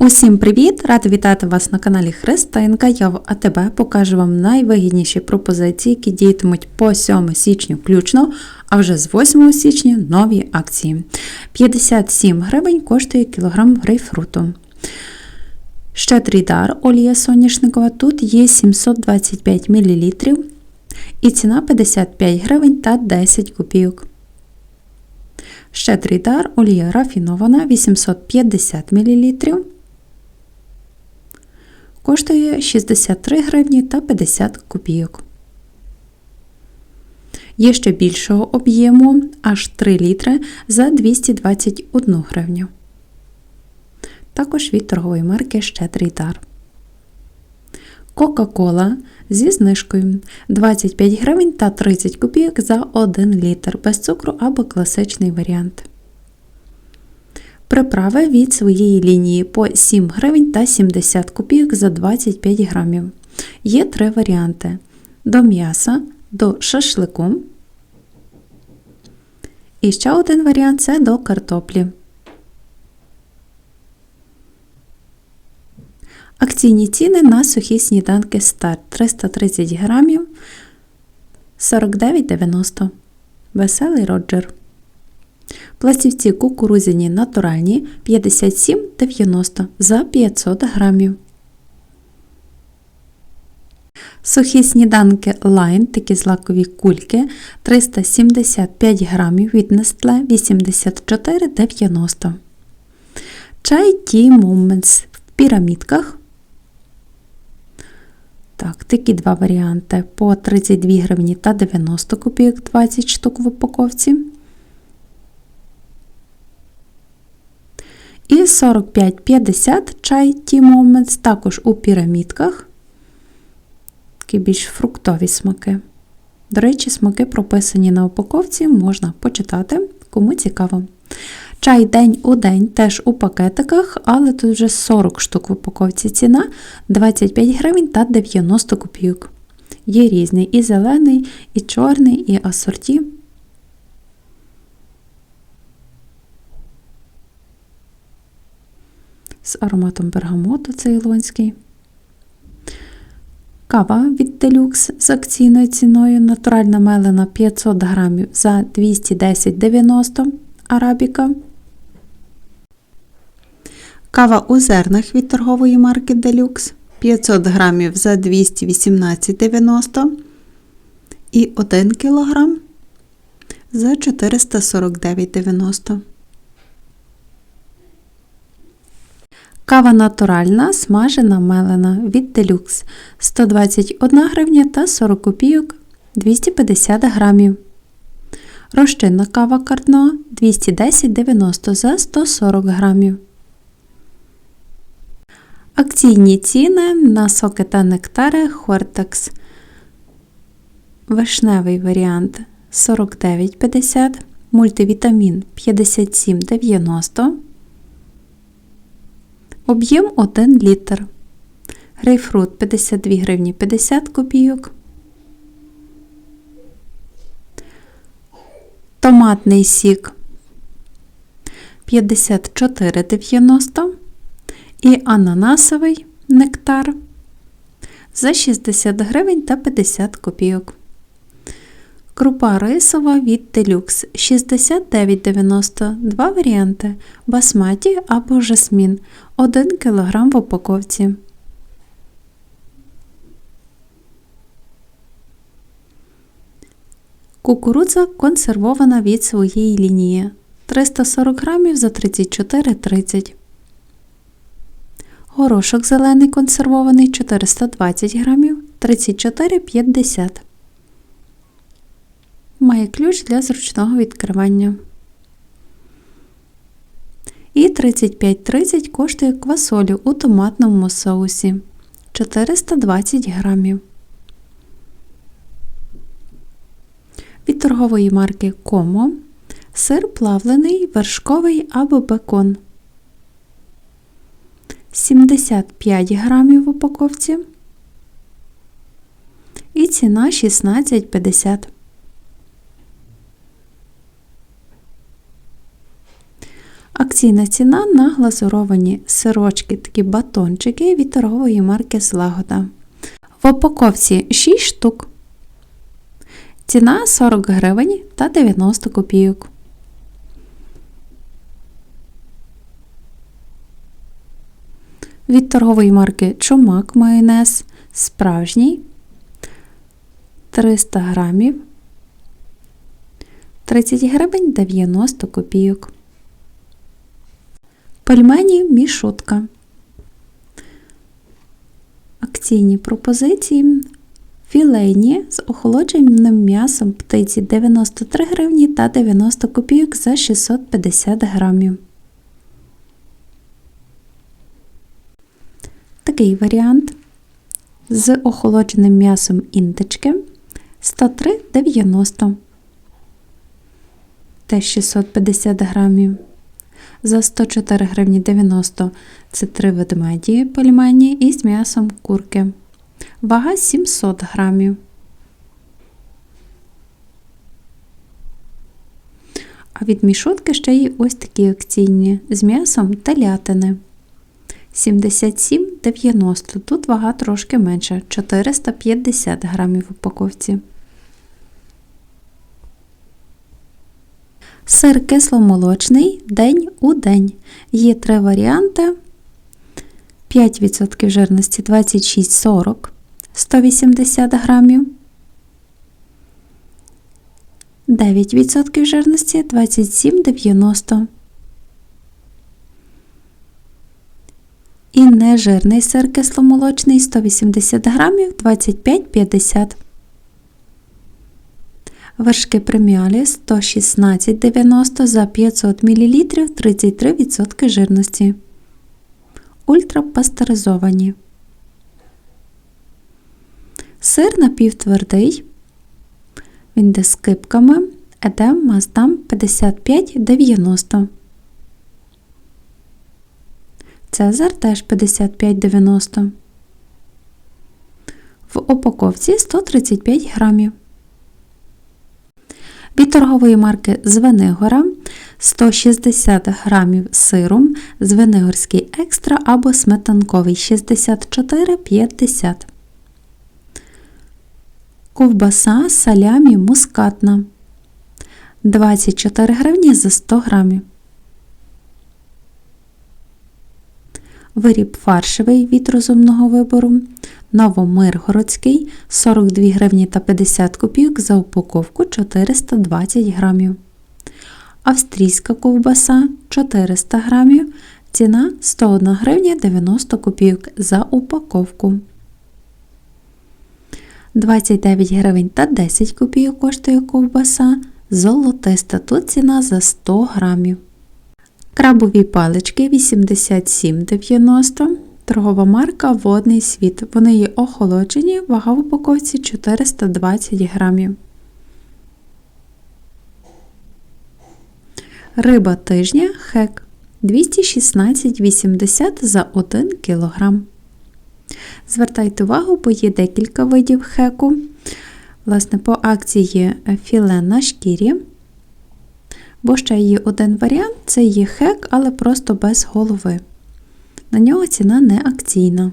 Усім привіт! Рада вітати вас на каналі Христинка. Я в АТБ покажу вам найвигідніші пропозиції, які діятимуть по 7 січня включно, а вже з 8 січня нові акції. 57 гривень коштує кілограм грейпфруту. Щедрий дар олія соняшникова. Тут є 725 мл і ціна 55 гривень та 10 копійок. Щедрий дар олія рафінована 850 мл. Коштує 63 гривні та 50 копійок. Є ще більшого об'єму аж 3 літри за 221 гривню. Також від торгової марки Щедрий дар. Кока-кола зі знижкою 25 гривень та 30 копійок за 1 літр без цукру або класичний варіант. Приправи від своєї лінії по 7 гривень та 70 копійок за 25 грамів. Є три варіанти: до м'яса, до шашлику. І ще один варіант це до картоплі. Акційні ціни на сухі сніданки старт 330 грамів 49,90. Веселий Роджер. Пластівці кукурузяні натуральні 57,90 за 500 грамів. Сухі сніданки Line, такі злакові кульки 375 грамів від Nestle 84,90. Чай Tea Moments в пірамідках. Так, такі два варіанти по 32 гривні та 90 копійок 20 штук в упаковці. І 45,50 чай Tea Moments, також у пірамідках. Такі більш фруктові смаки. До речі, смаки прописані на упаковці, можна почитати, кому цікаво. Чай день у день теж у пакетиках, але тут вже 40 штук в упаковці ціна 25 гривень та 90 копійок. Є різний і зелений, і чорний, і асорті. З ароматом бергамоту цейлонський. Кава від Deluxe з акційною ціною натуральна мелена 500 грамів за 210,90 арабіка. Кава у зернах від торгової марки Deluxe 500 грамів за 218,90 і 1 кг за 449,90. Кава натуральна, смажена мелена від Deluxe 121 гривня та 40 копійок 250 грамів. Розчинна кава картно 210,90 за 140 грамів. Акційні ціни на соки та нектари Хортекс. Вишневий варіант 49,50, мультивітамін 57,90. Об'єм 1 літр. Грейпфрут 52 гривні 50 копійок. Томатний сік 54,90 і ананасовий нектар за 60 гривень та 50 копійок. Крупа рисова від Deluxe. 69,90 Два варіанти. Басматі або жасмін. 1 кг в упаковці. Кукурудза консервована від своєї лінії. 340 грамів за 34,30 Горошок зелений консервований 420 грамів. 34,50 Має ключ для зручного відкривання. І 35,30 коштує квасолю у томатному соусі 420 грамів. Від торгової марки Комо сир плавлений, вершковий або бекон 75 грамів в упаковці і ціна 16,50. Акційна ціна на глазуровані сирочки, такі батончики від торгової марки Злагода. В упаковці 6 штук. Ціна 40 гривень та 90 копійок. Від торгової марки Чумак майонез справжній 300 грамів 30 гривень 90 копійок. Пельмені мішутка. Акційні пропозиції. Філейні з охолодженим м'ясом птиці 93 гривні та 90 копійок за 650 грамів. Такий варіант з охолодженим м'ясом індички 103,90 теж 650 грамів. За 104 гривні 90 це 3 ведмеді пельмені із м'ясом курки. Вага 700 грамів. А від мішотки ще є ось такі акційні з м'ясом телятини. 77,90. Тут вага трошки менша 450 грамів в упаковці. Сир кисломолочний день у день. Є три варіанти. 5% жирності 26,40, 180 грамів. 9% жирності 27,90. І нежирний сир кисломолочний 180 грамів 25,50 Вершки преміалі 116,90 за 500 мл 33% жирності. Ультрапастеризовані. Сир напівтвердий. Він йде з кипками. Едем Маздам 55,90. Цезар теж 55,90. В упаковці 135 грамів. Від торгової марки Звенигора 160 грамів сиру, Звенигорський екстра або сметанковий 64,50 Ковбаса салямі мускатна 24 гривні за 100 грамів. Виріб фаршевий від розумного вибору Новомиргородський 42 гривні та 50 копійок за упаковку 420 грамів. Австрійська ковбаса 400 грамів. Ціна 101 гривня 90 копійок за упаковку. 29 гривень та 10 копійок коштує ковбаса. Золотиста тут ціна за 100 грамів. Крабові палички 87,90 Торгова марка Водний світ. Вони є охолоджені, вага в упаковці 420 грамів. Риба тижня хек 216,80 за 1 кг. Звертайте увагу, бо є декілька видів хеку. Власне, по акції філе на шкірі. Бо ще є один варіант це є хек, але просто без голови. На нього ціна не акційна.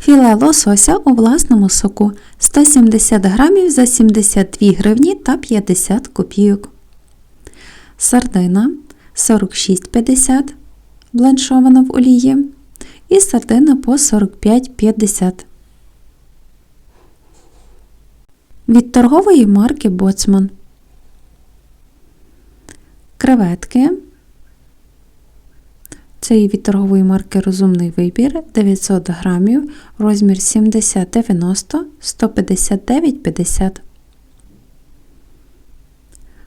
Філе лосося у власному соку 170 грамів за 72 гривні та 50 копійок. Сардина 46,50 бланшована в олії. І сардина по 45,50. Від торгової марки Боцман. Креветки це від торгової марки Розумний вибір 900 грамів, розмір 70-90, 159,50.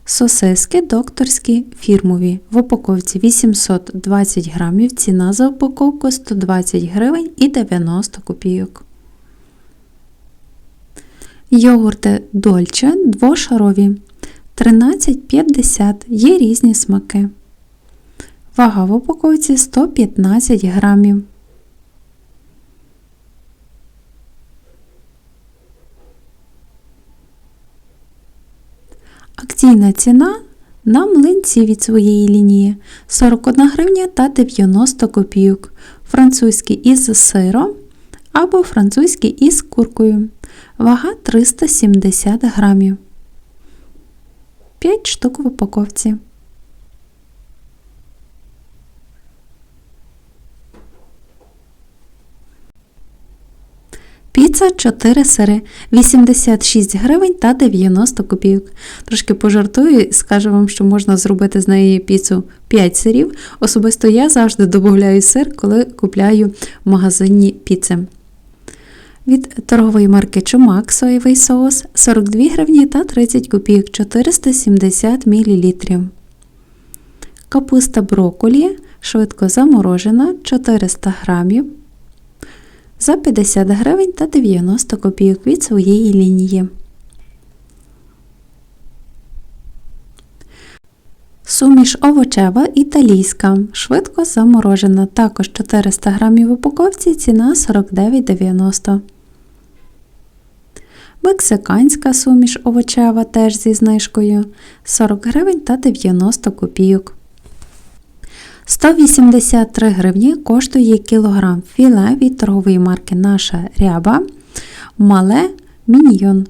Сосиски докторські фірмові. В упаковці 820 грамів, ціна за упаковку 120 гривень і 90 копійок. Йогурти Дольче двошарові 13,50 є різні смаки. Вага в упаковці 115 грамів. Акційна ціна На млинці від своєї лінії 41 гривня та 90 копійок. Французький із сиром або французький із куркою. Вага 370 грамів. 5 штук в упаковці. Піца 4 сири 86 гривень та 90 копійок. Трошки пожартую і скажу вам, що можна зробити з неї піцу 5 сирів. Особисто я завжди додаю сир, коли купляю в магазині піци. Від торгової марки Чумак соєвий соус 42 гривні та 30 копійок 470 мл. Капуста брокколі швидко заморожена 400 грамів за 50 гривень та 90 копійок від своєї лінії. Суміш овочева італійська, швидко заморожена, також 400 грамів в упаковці, ціна 49,90. Мексиканська суміш овочева теж зі знижкою 40 гривень та 90 копійок. 183 гривні коштує кілограм філе від торгової марки Наша ряба мале міньйон.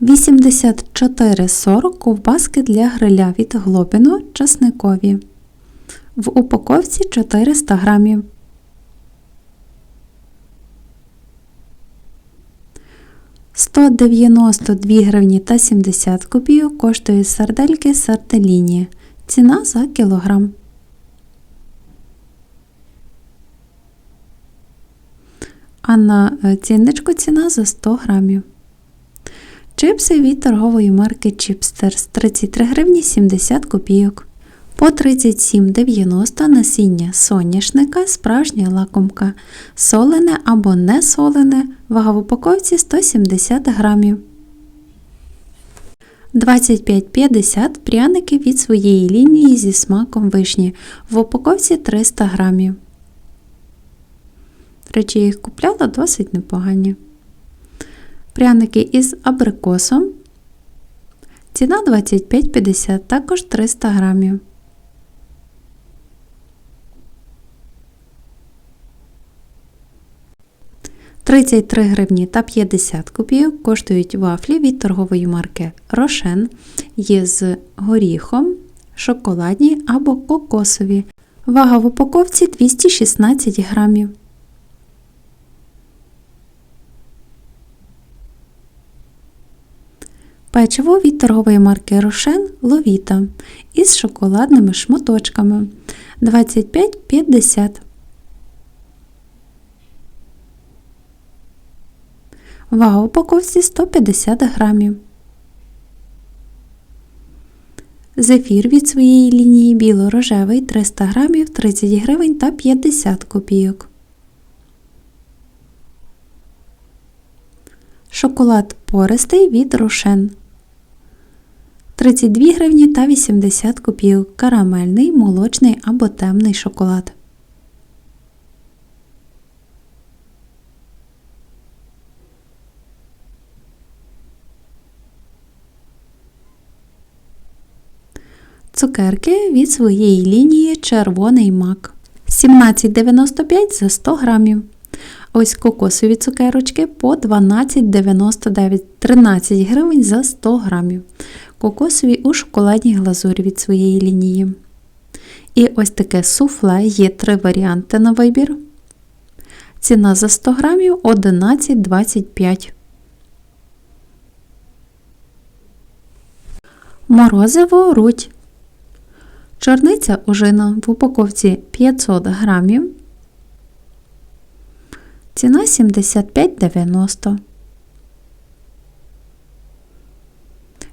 Вісімдесят ковбаски для гриля від глобіно часникові. В упаковці 400 грамів. 192 гривні та 70 копійок коштує сардельки сарделіні. Ціна за кілограм. А на е, цінничку ціна за 100 грамів. Чипси від торгової марки Chipsters 33 гривні 70 копійок. По 37,90 насіння соняшника, справжня лакомка, солене або не солене, вага в упаковці 170 грамів. 25,50 пряники від своєї лінії зі смаком вишні. В упаковці 300 грамів. Речі, я їх купляла досить непогані. Пряники із абрикосом. Ціна 25,50, також 300 грамів. 33 гривні та 50 копійок коштують вафлі від торгової марки Рошен. З горіхом, шоколадні або кокосові. Вага в упаковці 216 грамів. Печиво від торгової марки Рошен Ловіта із шоколадними шматочками 25,50 Вага упаковці 150 грамів. Зефір від своєї лінії біло-рожевий 300 грамів 30 гривень та 50 копійок. Шоколад пористий від Рошен 32 гривні та 80 копійок. Карамельний, молочний або темний шоколад. Цукерки від своєї лінії червоний мак. 17,95 за 100 грамів. Ось кокосові цукерочки по 12,99 13 гривень за 100 грамів. Кокосові у шоколадній глазурі від своєї лінії. І ось таке суфле є три варіанти на вибір. Ціна за 100 грамів 11,25. Морозиво руть Чорниця ожина в упаковці 500 грамів. Ціна 75,90.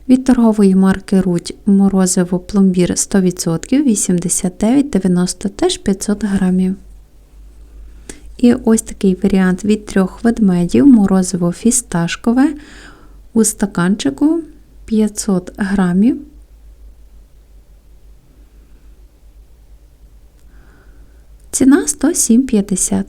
Від торгової марки Рудь морозиво пломбір 100% 89,90 теж 500 грамів. І ось такий варіант від трьох ведмедів морозиво фісташкове у стаканчику 500 грамів. Ціна 107,50.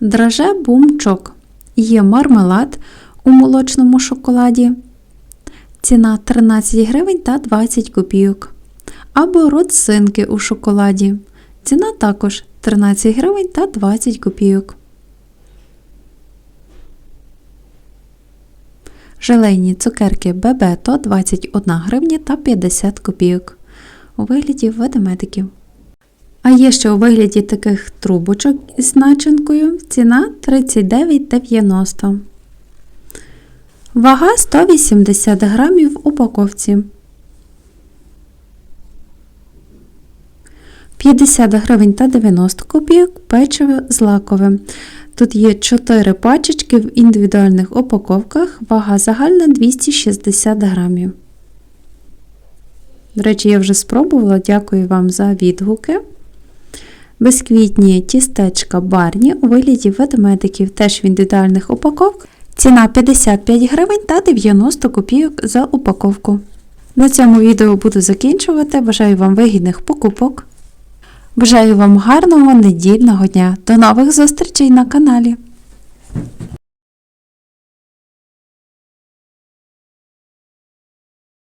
Драже бумчок Є мармелад у молочному шоколаді. Ціна 13 гривень та 20 копійок. Або родзинки у шоколаді. Ціна також 13 гривень та 20 копійок. Желейні цукерки Бебето 21 гривня та 50 копійок. У вигляді ведмедиків. А є ще у вигляді таких трубочок із начинкою. Ціна 39,90. Вага 180 грамів в упаковці. 50 гривень та 90 копійок печиво злакове. Тут є 4 пачечки в індивідуальних упаковках, вага загальна 260 грамів. До речі, я вже спробувала, дякую вам за відгуки. Безквітні тістечка барні у вигляді ведмедиків, теж в індивідуальних упаковках. Ціна 55 гривень та 90 копійок за упаковку. На цьому відео буду закінчувати. Бажаю вам вигідних покупок. Бажаю вам гарного недільного дня. До нових зустрічей на каналі!